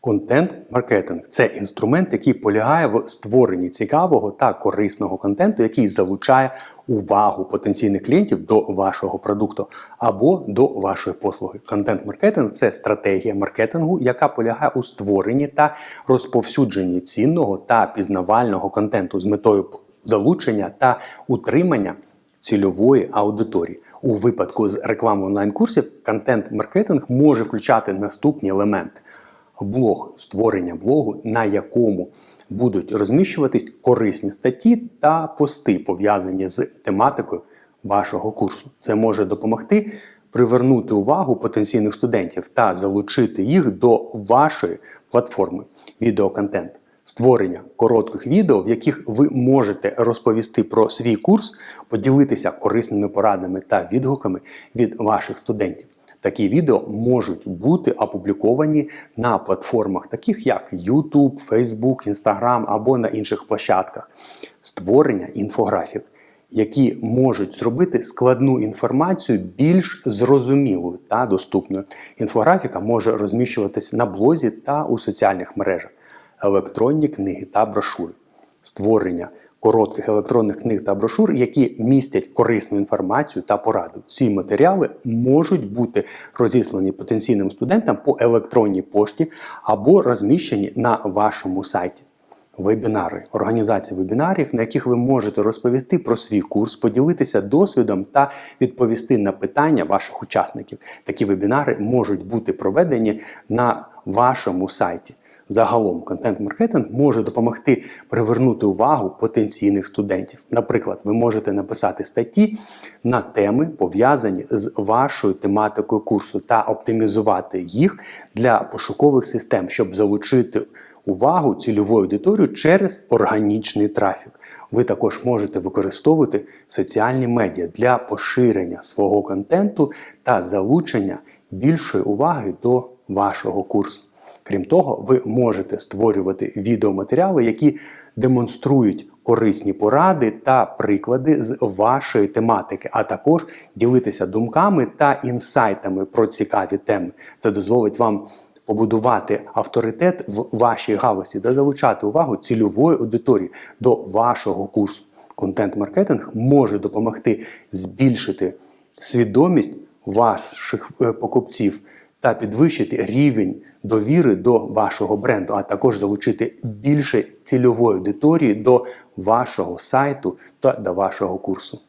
Контент-маркетинг це інструмент, який полягає в створенні цікавого та корисного контенту, який залучає увагу потенційних клієнтів до вашого продукту або до вашої послуги. Контент-маркетинг це стратегія маркетингу, яка полягає у створенні та розповсюдженні цінного та пізнавального контенту з метою залучення та утримання цільової аудиторії. У випадку з реклами онлайн-курсів контент-маркетинг може включати наступні елементи: блог, створення блогу, на якому будуть розміщуватись корисні статті та пости, пов'язані з тематикою вашого курсу. Це може допомогти привернути увагу потенційних студентів та залучити їх до вашої платформи відеоконтент. Створення коротких відео, в яких ви можете розповісти про свій курс, поділитися корисними порадами та відгуками від ваших студентів. Такі відео можуть бути опубліковані на платформах, таких як YouTube, Facebook, Instagram або на інших площадках. Створення інфографік, які можуть зробити складну інформацію більш зрозумілою та доступною. Інфографіка може розміщуватись на блозі та у соціальних мережах електронні книги та брошури, створення коротких електронних книг та брошур, які містять корисну інформацію та пораду. Ці матеріали можуть бути розіслані потенційним студентам по електронній пошті або розміщені на вашому сайті. Вебінари, організація вебінарів, на яких ви можете розповісти про свій курс, поділитися досвідом та відповісти на питання ваших учасників. Такі вебінари можуть бути проведені на вашому сайті. Загалом, контент-маркетинг може допомогти привернути увагу потенційних студентів. Наприклад, ви можете написати статті на теми, пов'язані з вашою тематикою курсу, та оптимізувати їх для пошукових систем, щоб залучити увагу цільової аудиторії через органічний трафік. Ви також можете використовувати соціальні медіа для поширення свого контенту та залучення більшої уваги до вашого курсу. Крім того, ви можете створювати відеоматеріали, які демонструють корисні поради та приклади з вашої тематики, а також ділитися думками та інсайтами про цікаві теми. Це дозволить вам побудувати авторитет в вашій галузі та залучати увагу цільової аудиторії до вашого курсу. Контент-маркетинг може допомогти збільшити свідомість ваших е, покупців та підвищити рівень довіри до вашого бренду, а також залучити більше цільової аудиторії до вашого сайту та до вашого курсу.